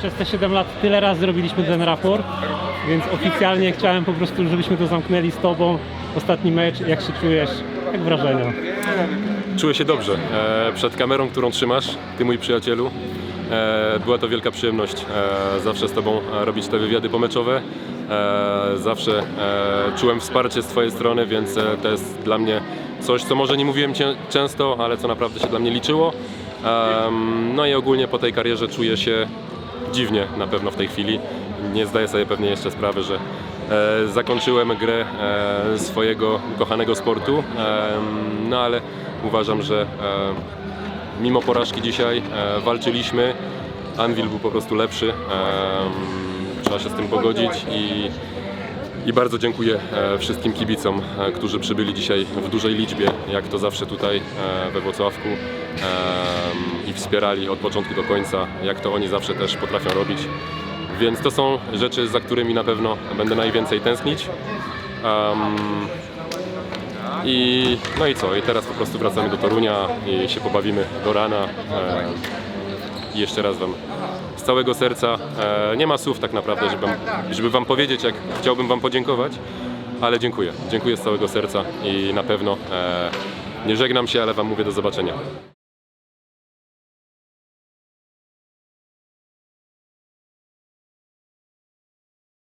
Przez te 7 lat tyle razy zrobiliśmy ten raport, więc oficjalnie chciałem po prostu, żebyśmy to zamknęli z Tobą. Ostatni mecz, jak się czujesz? Jak wrażenia? Czuję się dobrze. E, przed kamerą, którą trzymasz, ty mój przyjacielu, e, była to wielka przyjemność. E, zawsze z tobą robić te wywiady pomeczowe. Zawsze czułem wsparcie z twojej strony, więc to jest dla mnie coś, co może nie mówiłem często, ale co naprawdę się dla mnie liczyło. No i ogólnie po tej karierze czuję się dziwnie na pewno w tej chwili. Nie zdaję sobie pewnie jeszcze sprawy, że e, zakończyłem grę e, swojego kochanego sportu, Em, no ale uważam, że e, mimo porażki dzisiaj e, walczyliśmy. Anvil był po prostu lepszy. Em, trzeba się z tym pogodzić i, i bardzo dziękuję e, wszystkim kibicom, e, którzy przybyli dzisiaj w dużej liczbie, jak to zawsze tutaj e, we Włocławku i wspierali od początku do końca, jak to oni zawsze też potrafią robić. Więc to są rzeczy, za którymi na pewno będę najwięcej tęsknić. I, no i co? I teraz po prostu wracamy do Torunia i się pobawimy do rana. Jeszcze raz Wam z całego serca, e, nie ma słów tak naprawdę, żeby, żeby Wam powiedzieć, jak chciałbym Wam podziękować, ale dziękuję. Dziękuję z całego serca i na pewno e, nie żegnam się, ale Wam mówię do zobaczenia.